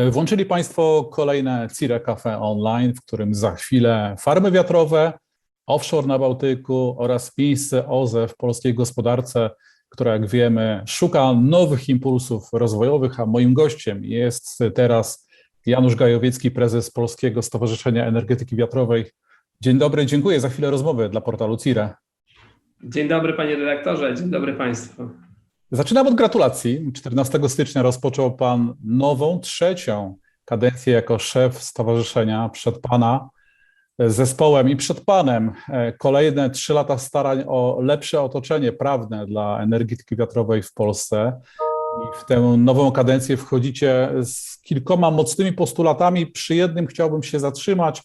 E, Włączyli Państwo kolejne Cire Cafe Online, w którym za chwilę farmy wiatrowe, offshore na Bałtyku oraz miejsce OZE w polskiej gospodarce, która jak wiemy szuka nowych impulsów rozwojowych, a moim gościem jest teraz Janusz Gajowiecki, prezes Polskiego Stowarzyszenia Energetyki Wiatrowej. Dzień dobry, dziękuję za chwilę rozmowy dla portalu Cire. Dzień dobry panie redaktorze, dzień dobry państwu. Zaczynam od gratulacji. 14 stycznia rozpoczął Pan nową, trzecią kadencję jako szef stowarzyszenia przed Pana zespołem i przed Panem. Kolejne trzy lata starań o lepsze otoczenie prawne dla energetyki wiatrowej w Polsce. I w tę nową kadencję wchodzicie z kilkoma mocnymi postulatami. Przy jednym chciałbym się zatrzymać.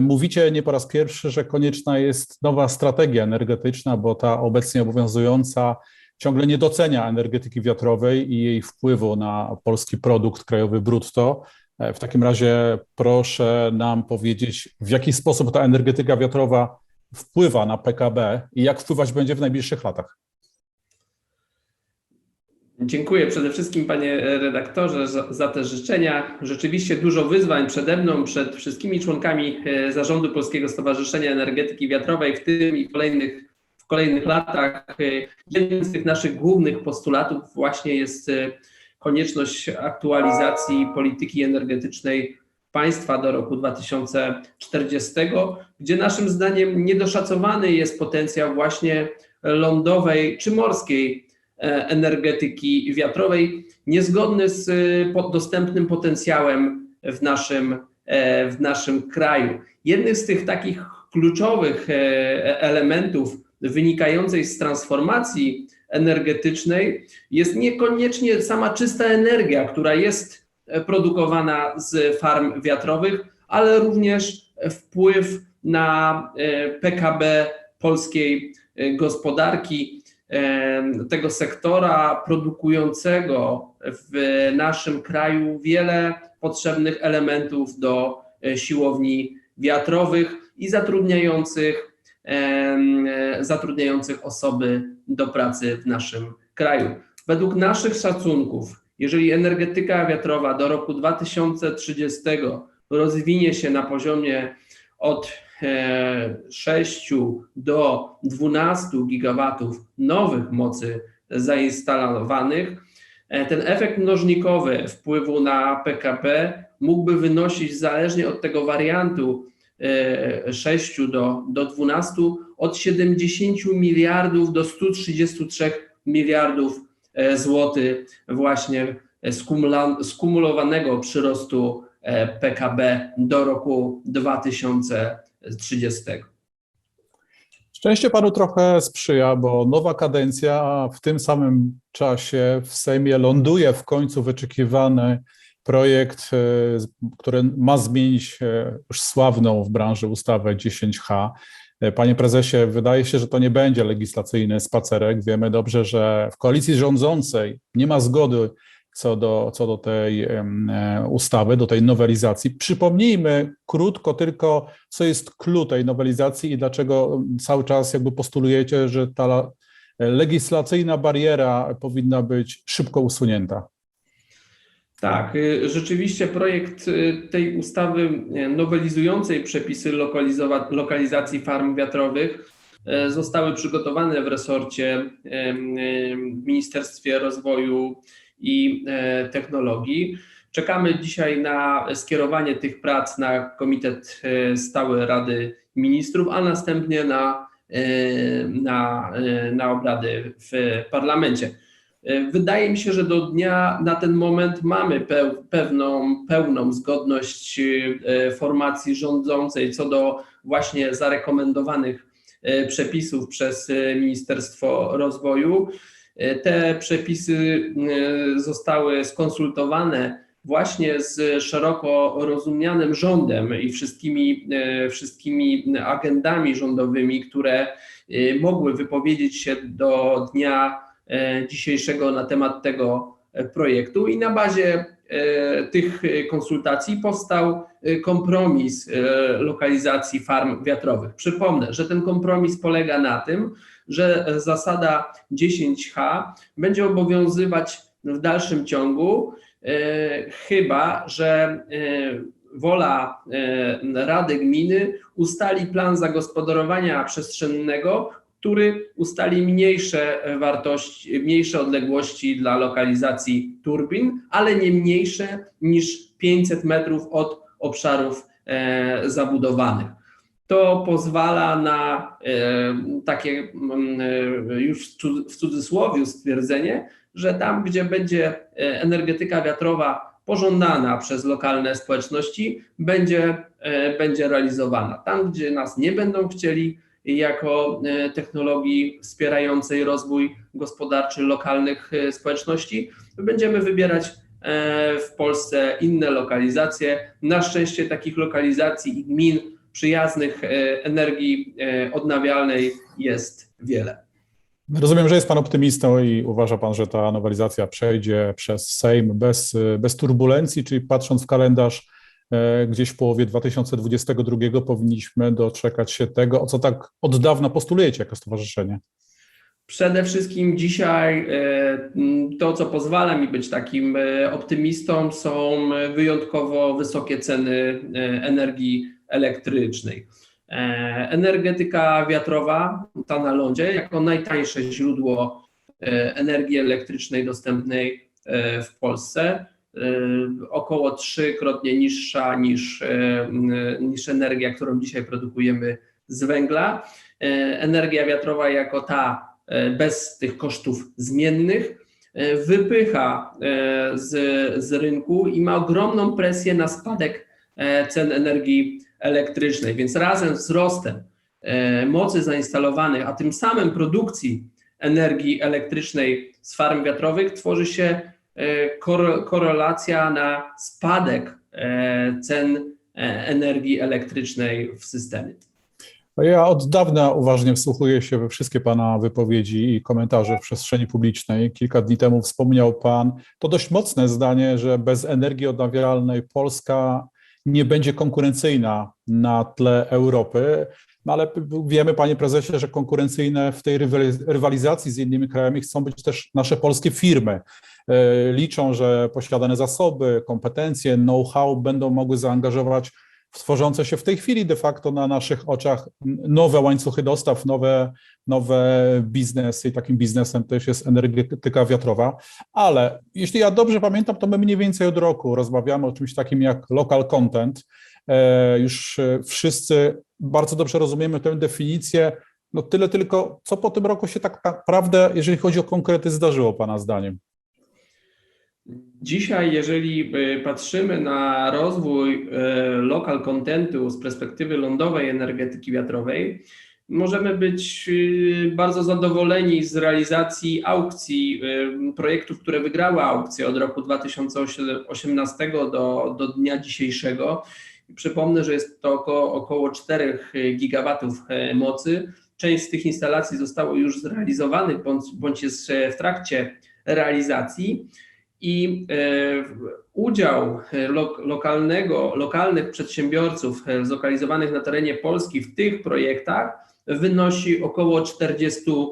Mówicie nie po raz pierwszy, że konieczna jest nowa strategia energetyczna, bo ta obecnie obowiązująca ciągle nie docenia energetyki wiatrowej i jej wpływu na polski produkt krajowy brutto. W takim razie proszę nam powiedzieć, w jaki sposób ta energetyka wiatrowa wpływa na PKB i jak wpływać będzie w najbliższych latach. Dziękuję przede wszystkim panie redaktorze za, za, te życzenia. Rzeczywiście dużo wyzwań przede mną, przed wszystkimi członkami zarządu Polskiego Stowarzyszenia Energetyki Wiatrowej, w tym i kolejnych kolejnych latach. Jednym z tych naszych głównych postulatów właśnie jest konieczność aktualizacji polityki energetycznej państwa do roku 2040, gdzie naszym zdaniem niedoszacowany jest potencjał właśnie lądowej czy morskiej energetyki wiatrowej, niezgodny z dostępnym potencjałem w naszym, w naszym kraju. Jednym z tych takich kluczowych elementów wynikającej z transformacji energetycznej jest niekoniecznie sama czysta energia, która jest produkowana z farm wiatrowych, ale również wpływ na PKB polskiej gospodarki, tego sektora produkującego w naszym kraju wiele potrzebnych elementów do siłowni wiatrowych i zatrudniających zatrudniających osoby do pracy w naszym kraju. Według naszych szacunków, jeżeli energetyka wiatrowa do roku 2030 rozwinie się na poziomie od 6 do 12 gigawatów nowych mocy zainstalowanych, ten efekt mnożnikowy wpływu na PKB mógłby wynosić zależnie od tego wariantu 6 do, do 12, od 70 miliardów do 133 miliardów złotych właśnie skumulowanego przyrostu PKB do roku 2030. Szczęście panu trochę sprzyja, bo nowa kadencja w tym samym czasie w Sejmie ląduje w końcu wyczekiwany projekt, który ma zmienić już sławną w branży ustawę 10H. Panie prezesie, wydaje się, że to nie będzie legislacyjny spacerek. Wiemy dobrze, że w koalicji rządzącej nie ma zgody co do, co do tej ustawy, do tej nowelizacji. Przypomnijmy krótko tylko, co jest clue tej nowelizacji i dlaczego cały czas jakby postulujecie, że ta legislacyjna bariera powinna być szybko usunięta. Tak, rzeczywiście projekt tej ustawy nowelizującej przepisy lokalizacji farm wiatrowych zostały przygotowane w resorcie w Ministerstwie Rozwoju i Technologii. Czekamy dzisiaj na skierowanie tych prac na Komitet Stały Rady Ministrów, a następnie na, na, na obrady w parlamencie. Wydaje mi się, że do dnia na ten moment mamy pewną, pełną zgodność formacji rządzącej co do właśnie zarekomendowanych przepisów przez Ministerstwo Rozwoju. Te przepisy zostały skonsultowane właśnie z szeroko rozumianym rządem i wszystkimi, wszystkimi agendami rządowymi, które mogły wypowiedzieć się do dnia dzisiejszego na temat tego projektu i na bazie tych konsultacji powstał kompromis lokalizacji farm wiatrowych. Przypomnę, że ten kompromis polega na tym, że zasada 10H będzie obowiązywać w dalszym ciągu, chyba że wola Rady Gminy ustali plan zagospodarowania przestrzennego, który ustali mniejsze wartości, mniejsze odległości dla lokalizacji turbin, ale nie mniejsze niż 500 metrów od obszarów e, zabudowanych. To pozwala na e, takie e, już w cudzysłowie stwierdzenie, że tam, gdzie będzie energetyka wiatrowa pożądana przez lokalne społeczności, będzie, będzie realizowana. Tam, gdzie nas nie będą chcieli, jako technologii wspierającej rozwój gospodarczy lokalnych społeczności, będziemy wybierać E, w Polsce inne lokalizacje. Na szczęście takich lokalizacji i gmin przyjaznych e, energii e, odnawialnej jest wiele. Rozumiem, że jest Pan optymistą i uważa Pan, że ta nowelizacja przejdzie przez Sejm bez, bez turbulencji, czyli patrząc w kalendarz, gdzieś w połowie 2022 powinniśmy doczekać się tego, o co tak od dawna postulujecie jako stowarzyszenie. Przede wszystkim dzisiaj e, to, co pozwala mi być takim e, optymistą, są wyjątkowo wysokie ceny e, energii elektrycznej. Energetyka wiatrowa, ta na lądzie, jako najtańsze źródło energii elektrycznej dostępnej w Polsce, około trzykrotnie niższa niż, niż energia, którą dzisiaj produkujemy z węgla. Energia wiatrowa jako ta bez tych kosztów zmiennych, wypycha z, z rynku i ma ogromną presję na spadek cen energii elektrycznej. Więc razem z wzrostem mocy zainstalowanych, a tym samym produkcji energii elektrycznej z farm wiatrowych tworzy się korelacja na spadek cen energii elektrycznej w systemie. No ja od dawna uważnie wsłuchuję się we wszystkie Pana wypowiedzi i komentarze w przestrzeni publicznej. Kilka dni temu wspomniał Pan to dość mocne zdanie, że bez energii odnawialnej Polska nie będzie konkurencyjna na tle Europy. No ale wiemy, panie prezesie, że konkurencyjne w tej rywalizacji z innymi krajami chcą być też nasze polskie firmy. E, liczą, że posiadane zasoby, kompetencje, know-how będą mogły zaangażować w tworzące się w tej chwili de facto na naszych oczach nowe łańcuchy dostaw, nowe, nowe biznesy i takim biznesem też jest energetyka wiatrowa. Ale jeśli ja dobrze pamiętam, to my mniej więcej od roku rozmawiamy o czymś takim jak local content. E, już wszyscy bardzo dobrze rozumiemy tę definicję. No tyle tylko, co po tym roku się tak naprawdę, jeżeli chodzi o konkrety, zdarzyło Pana zdaniem? Dzisiaj, jeżeli e, patrzymy na rozwój e, local contentu z perspektywy lądowej energetyki wiatrowej, możemy być e, bardzo zadowoleni z realizacji aukcji, projektów, które wygrały aukcję od roku 2018 do, do dnia dzisiejszego. Przypomnę, że jest to około, około 4 gigawatów mocy. Część z tych instalacji zostało już zrealizowanych bądź, bądź jest w trakcie realizacji i e, udział e, lokalnego, lokalnych przedsiębiorców e, zlokalizowanych na terenie Polski w tych projektach wynosi około 40%.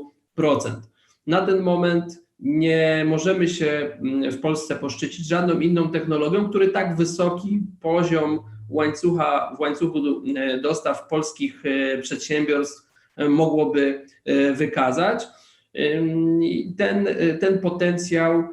Na ten moment nie możemy się mm, w Polsce poszczycić żadną inną technologią, który tak wysoki poziom łańcucha, w łańcuchu dostaw polskich przedsiębiorstw mogłoby wykazać. Ten, ten potencjał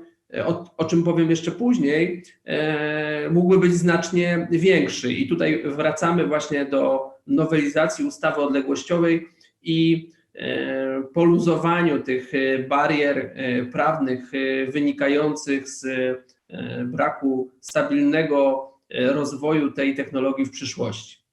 o, o, czym powiem jeszcze później, e, mógłby być znacznie większy. I tutaj wracamy właśnie do nowelizacji ustawy odległościowej i e, poluzowaniu tych e, barier e, prawnych e, wynikających z e, braku stabilnego rozwoju tej technologii w przyszłości.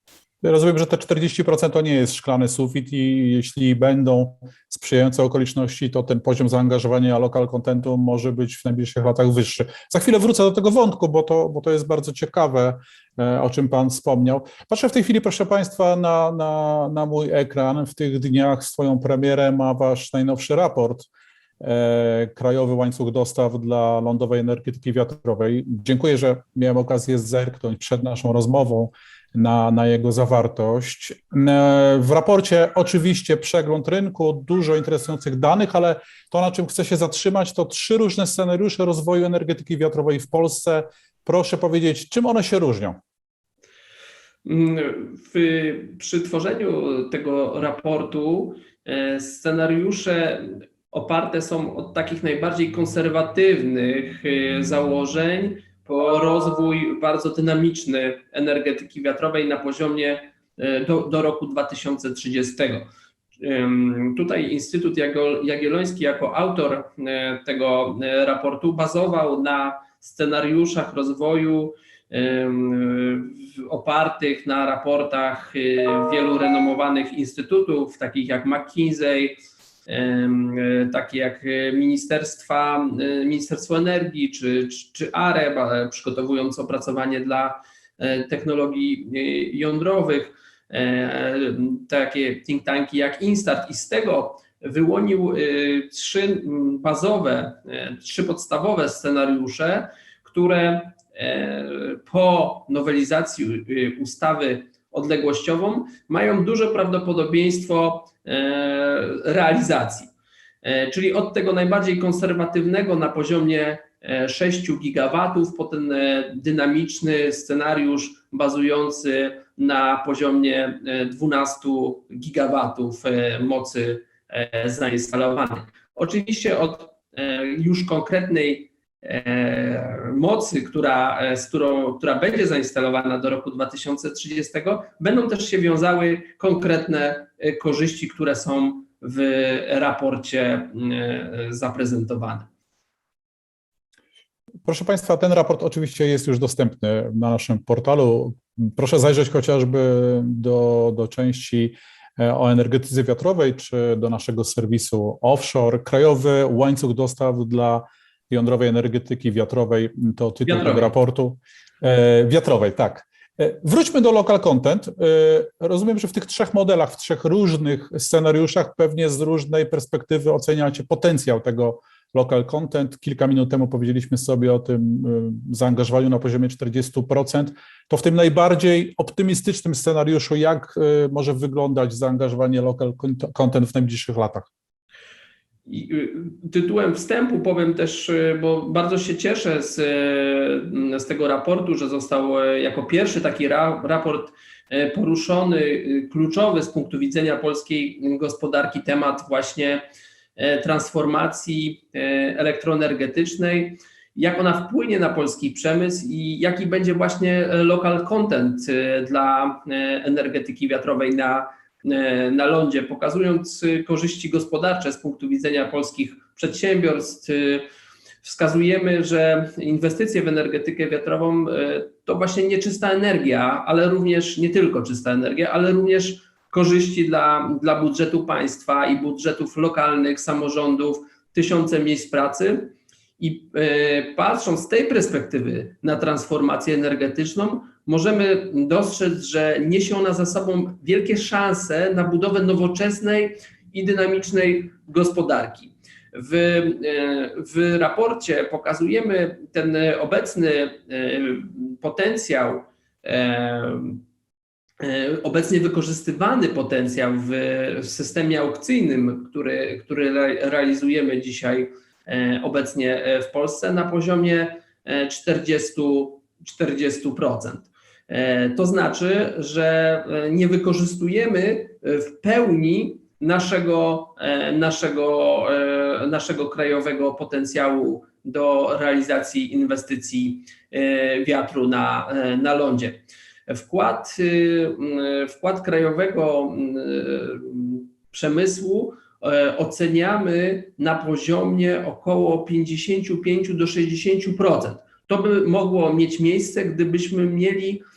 Rozumiem, że te 40% to nie jest szklany sufit i jeśli będą sprzyjające okoliczności, to ten poziom zaangażowania local contentu może być w najbliższych latach wyższy. Za chwilę wrócę do tego wątku, bo to, bo to jest bardzo ciekawe, e, o czym Pan wspomniał. Patrzę w tej chwili, proszę Państwa, na, na, na mój ekran. W tych dniach swoją premierę ma Wasz najnowszy raport. E, krajowy łańcuch dostaw dla lądowej energetyki wiatrowej. Dziękuję, że miałem okazję zerknąć przed naszą rozmową na, na jego zawartość. W raporcie oczywiście przegląd rynku, dużo interesujących danych, ale to, na czym chcę się zatrzymać, to trzy różne scenariusze rozwoju energetyki wiatrowej w Polsce. Proszę powiedzieć, czym one się różnią? W, przy tworzeniu tego raportu e, scenariusze oparte są od takich najbardziej konserwatywnych e, założeń po rozwój bardzo dynamiczny energetyki wiatrowej na poziomie e, do, do roku 2030. Tutaj Instytut Jagielloński jako autor tego raportu bazował na scenariuszach rozwoju opartych na raportach wielu renomowanych instytutów, takich jak McKinsey, takie jak Ministerstwa, y, Ministerstwo Energii czy, czy, czy AREB, przygotowując opracowanie dla e, technologii jądrowych, e, takie think tanki jak Instart. I z tego wyłonił trzy bazowe, e, trzy podstawowe scenariusze, które E, po nowelizacji ustawy odległościową mają duże prawdopodobieństwo e, realizacji. E, czyli od tego najbardziej konserwatywnego na poziomie 6 gigawatów, po ten dynamiczny scenariusz bazujący na poziomie 12 gigawatów mocy zainstalowanej. Oczywiście od już konkretnej E, mocy, która, e, z którą, która będzie zainstalowana do roku 2030, będą też się wiązały konkretne e, korzyści, które są w raporcie zaprezentowane. Proszę Państwa, ten raport oczywiście jest już dostępny na naszym portalu. Proszę zajrzeć chociażby do, do części o energetyce wiatrowej czy do naszego serwisu offshore. Krajowy łańcuch dostaw dla jądrowej energetyki wiatrowej, to tytuł wiatrowej. tego raportu. E, wiatrowej, tak. E, wróćmy do local content. E, rozumiem, że w tych trzech modelach, w trzech różnych scenariuszach, pewnie z różnej perspektywy oceniacie potencjał tego local content. Kilka minut temu powiedzieliśmy sobie o tym zaangażowaniu na poziomie 40%. To w tym najbardziej optymistycznym scenariuszu, jak może wyglądać zaangażowanie local content w najbliższych latach? Y, tytułem wstępu powiem też, y, bo bardzo się cieszę z, y, z tego raportu, że został jako pierwszy taki ra, raport poruszony, kluczowy z punktu widzenia polskiej gospodarki temat właśnie transformacji elektroenergetycznej, jak ona wpłynie na polski przemysł i jaki będzie właśnie local content dla energetyki wiatrowej na na lądzie, pokazując e, korzyści gospodarcze z punktu widzenia polskich przedsiębiorstw. E, wskazujemy, że inwestycje w energetykę wiatrową to właśnie nie czysta energia, ale również nie tylko czysta energia, ale również korzyści dla, dla budżetu państwa i budżetów lokalnych, samorządów, tysiące miejsc pracy. I patrząc z tej perspektywy na transformację energetyczną, możemy dostrzec, że niesie ona za sobą wielkie szanse na budowę nowoczesnej i dynamicznej gospodarki. W, e, w raporcie pokazujemy ten obecny e, potencjał, e, obecnie wykorzystywany potencjał w, systemie aukcyjnym, który, który realizujemy dzisiaj obecnie w Polsce na poziomie 40, 40%. E, to znaczy, że e, nie wykorzystujemy w pełni naszego, e, naszego, naszego krajowego potencjału do realizacji inwestycji wiatru na, na lądzie. Wkład, wkład krajowego przemysłu oceniamy na poziomie około 55 do 60%. To by mogło mieć miejsce, gdybyśmy mieli E,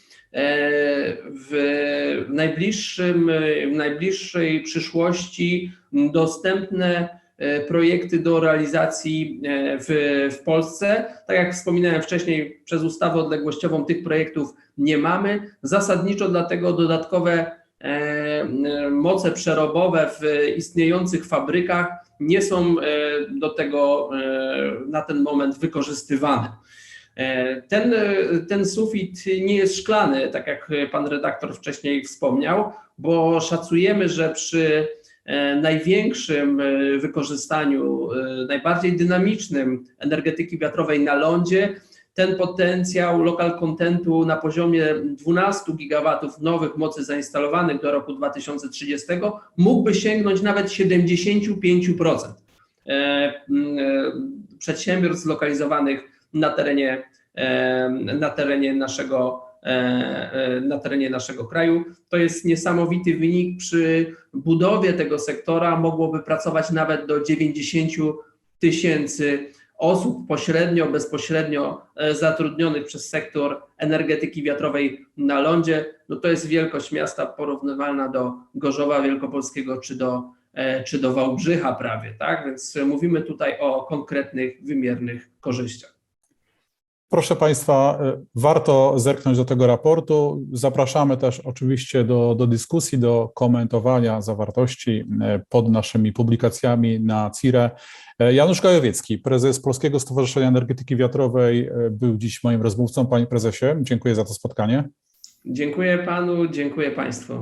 w najbliższym, w najbliższej przyszłości dostępne e, projekty do realizacji e, w, w Polsce. Tak jak wspominałem wcześniej, przez ustawę odległościową tych projektów nie mamy. Zasadniczo dlatego dodatkowe moce przerobowe w istniejących fabrykach nie są do tego na ten moment wykorzystywane. E, Ten, ten sufit nie jest szklany, tak jak pan redaktor wcześniej wspomniał, bo szacujemy, że przy e, największym e, wykorzystaniu, e, najbardziej dynamicznym energetyki wiatrowej na lądzie, ten potencjał local contentu na poziomie 12 gigawatów nowych mocy zainstalowanych do roku 2030 mógłby sięgnąć nawet 75% e, m, e, przedsiębiorstw zlokalizowanych na terenie, na terenie naszego e, e, na terenie naszego kraju. To jest niesamowity wynik. Przy budowie tego sektora mogłoby pracować nawet do 90 tysięcy osób pośrednio, bezpośrednio e, zatrudnionych przez sektor energetyki wiatrowej na lądzie. No to jest wielkość miasta porównywalna do Gorzowa Wielkopolskiego czy do, czy do Wałbrzycha prawie, tak? Więc mówimy tutaj o konkretnych, wymiernych korzyściach. Proszę Państwa, y, warto zerknąć do tego raportu. Zapraszamy też oczywiście do, do dyskusji, do komentowania zawartości y, pod naszymi publikacjami na CIRE. Y, Janusz Gajowiecki, prezes Polskiego Stowarzyszenia Energetyki Wiatrowej, był dziś moim rozmówcą. Panie prezesie, dziękuję za to spotkanie. Dziękuję panu, dziękuję państwu.